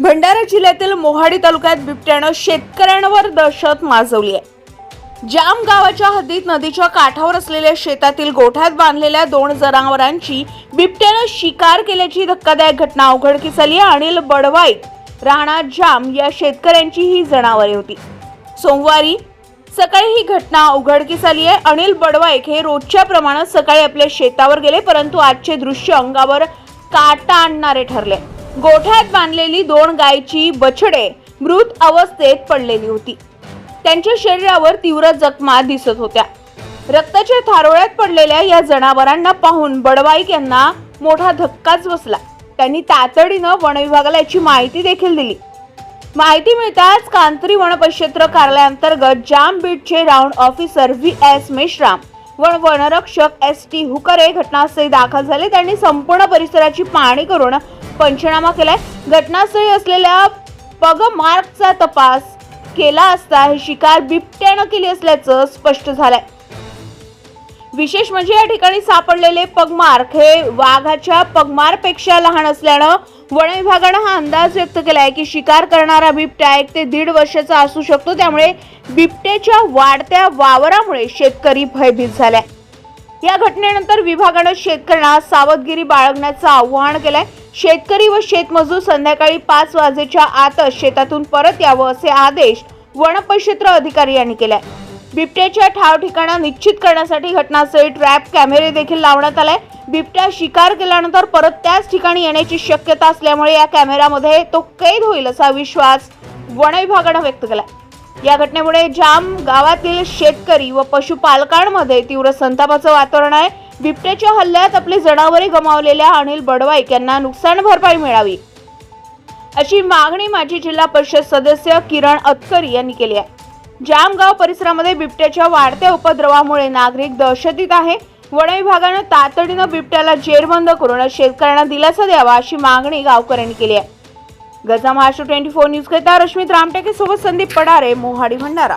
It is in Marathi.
भंडारा जिल्ह्यातील मोहाडी तालुक्यात बिबट्यानं शेतकऱ्यांवर दहशत माजवली आहे. जाम गावाच्या हद्दीत नदीच्या काठावर असलेल्या शेतातील गोठ्यात बांधलेल्या दोन जनावरांची बिबट्यानं शिकार केल्याची धक्कादायक घटना उघडकीस आली आहे. अनिल बडवाईत राहणार जाम या शेतकऱ्यांची ही जनावरे होती. सोमवारी सकाळी ही घटना उघडकीस आली आहे. अनिल बडवाईक हे रोजच्या प्रमाणात सकाळी आपल्या शेतावर गेले परंतु आजचे दृश्य अंगावर काटा आणणारे ठरले. गोठ्यात बांधलेली दोन गायची बछडे मृत अवस्थेत पडलेली होती. त्यांच्या शरीरावर तीव्र जखमा दिसत होत्या. रक्ताच्या थारोळ्यात पडलेल्या या जनावरांना पाहून बडवाईक यांना मोठा धक्काच बसला. त्यांनी तातडीनं वनविभागाला याची माहिती देखील दिली. माहिती मिळताच कांतरी वनपरिक्षेत्र कार्यालयाअंतर्गत Jam बीटचे round officer V S Meshram व वनरक्षक एस टी हुकरे घटनास्थळी दाखल झाले. त्यांनी संपूर्ण परिसराची पाहणी करून पंचनामा केलाय. घटनास्थळी असलेल्या पगमार्कचा तपास केला असता हे शिकार बिबट्यानं केली असल्याचं स्पष्ट झालंय. विशेष म्हणजे या ठिकाणी सापडलेले पगमार्क हे वाघाच्या पगमारपेक्षा लहान असल्यानं वन विभागानं हा अंदाज व्यक्त केलाय की शिकार करणारा बिबट्या एक ते दीड वर्षाचा असू शकतो. त्यामुळे बिबट्याच्या वाढत्या वावरामुळे शेतकरी भयभीत झालाय. या घटनेनंतर विभागानं शेतकऱ्यांना सावधगिरी बाळगण्याचं आवाहन केलंय. शेतकरी व शेतमजूर संध्याकाळी पाच वाजेच्या आतच शेतातून परत यावं असे आदेश वनपरिक्षेत्र अधिकारी यांनी केलाय. बिबट्याच्या ठाव ठिकाणा निश्चित करण्यासाठी घटनास्थळी ट्रॅप कॅमेरे देखील लावण्यात आलाय. बिबट्या शिकार केल्यानंतर परत त्याच ठिकाणी येण्याची शक्यता असल्यामुळे या कॅमेऱ्यामध्ये तो कैद होईल असा विश्वास वन विभागानं व्यक्त केला या घटनेमुळे जाम गावातील शेतकरी व पशुपालकांमध्ये तीव्र संतापाचं वातावरण आहे. बिबट्याच्या हल्ल्यात आपली जनावरे गमावलेल्या अनिल बडवाईक यांना नुकसान भरपाई मिळावी. अशी मागणी माजी जिल्हा परिषद सदस्य किरण अतकरी यांनी केली आहे. जामगाव परिसरामध्ये बिबट्याच्या वाढत्या उपद्रवामुळे नागरिक दहशतीत आहे. वन विभागानं तातडीनं बिबट्याला जेरबंद करून शेतकऱ्यांना दिलासा द्यावा अशी मागणी गावकऱ्यांनी केली आहे. गजा महाराष्ट्र ट्वेंटी फोर न्यूज करिता रश्मित रामटेके सोबत संदीप पडारे मोहाडी भंडारा.